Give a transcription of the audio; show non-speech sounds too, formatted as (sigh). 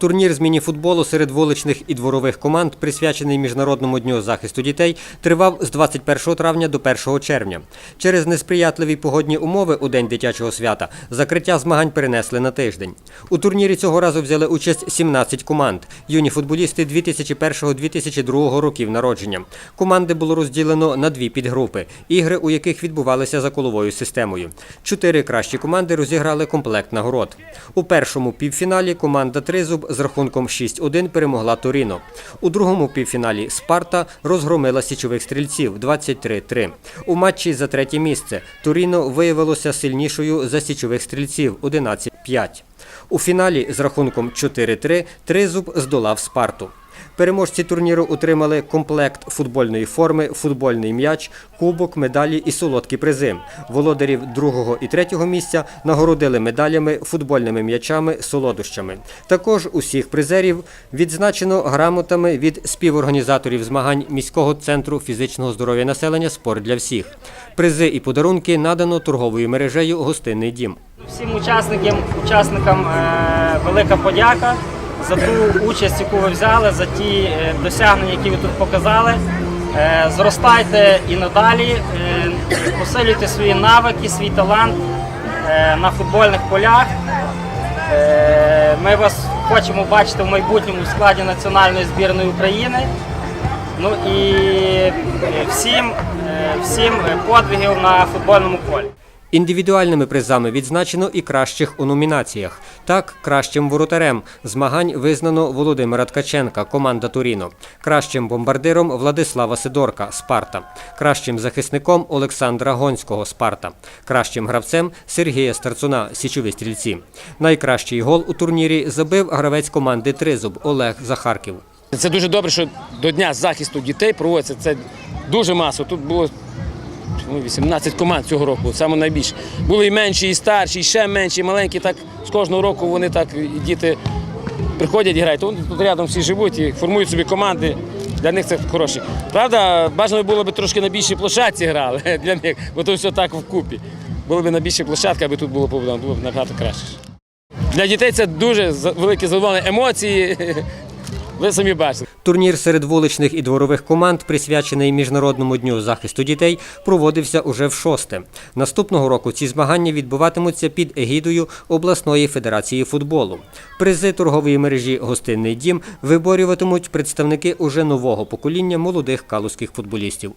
Турнір з мініфутболу серед вуличних і дворових команд, присвячений Міжнародному дню захисту дітей, тривав з 21 травня до 1 червня. Через несприятливі погодні умови у день дитячого свята закриття змагань перенесли на тиждень. У турнірі цього разу взяли участь 17 команд. Юні футболісти 2001-2002 років народження. Команди було розділено на дві підгрупи, ігри у яких відбувалися за коловою системою. Чотири кращі команди розіграли комплект нагород. У першому півфіналі команда Тризуб з рахунком 6-1 перемогла Торіно. У другому півфіналі Спарта розгромила січових стрільців 23-3. У матчі за третє місце Торіно виявилося сильнішою за січових стрільців 11-5. У фіналі з рахунком 4-3 Тризуб здолав Спарту. Переможці турніру отримали комплект футбольної форми, футбольний м'яч, кубок, медалі і солодкі призи. Володарів другого і третього місця нагородили медалями, футбольними м'ячами, солодощами. Також усіх призерів відзначено грамотами від співорганізаторів змагань міського центру фізичного здоров'я населення Спорт для всіх. Призи і подарунки надано торговою мережею Гостинний дім. Всім учасникам, учасникам е, велика подяка за ту участь, яку ви взяли, за ті е, досягнення, які ви тут показали. Е, зростайте і надалі, е, посилюйте свої навики, свій талант на футбольних полях. Ми вас хочемо бачити в майбутньому складі національної збірної України. Ну і всім, всім подвигів на футбольному полі. Індивідуальними призами відзначено і кращих у номінаціях. Так, кращим воротарем змагань визнано Володимира Ткаченка, команда Туріно, кращим бомбардиром Владислава Сидорка, Спарта, кращим захисником Олександра Гонського, Спарта, кращим гравцем Сергія Старцуна, Січові стрільці. Найкращий гол у турнірі забив гравець команди Тризуб Олег Захарків. Це дуже добре, що до Дня захисту дітей проводиться це дуже масово. Тут було ну, 18 команд цього року, саме найбільше. Були і менші, і старші, і ще менші, і маленькі. Так з кожного року вони так діти приходять і грають. Вони тут рядом всі живуть і формують собі команди. Для них це хороші. Правда, бажано було б трошки на більшій площадці грали (laughs) для них, бо то все так вкупі. Було б на більшій площадці, аби тут було побудовано, було б набагато краще. Для дітей це дуже велике задоволення, емоції. (laughs) Ви самі бачите. Турнір серед вуличних і дворових команд, присвячений Міжнародному дню захисту дітей, проводився уже в шосте. Наступного року ці змагання відбуватимуться під егідою обласної федерації футболу. Призи торгової мережі Гостинний дім виборюватимуть представники уже нового покоління молодих калузьких футболістів.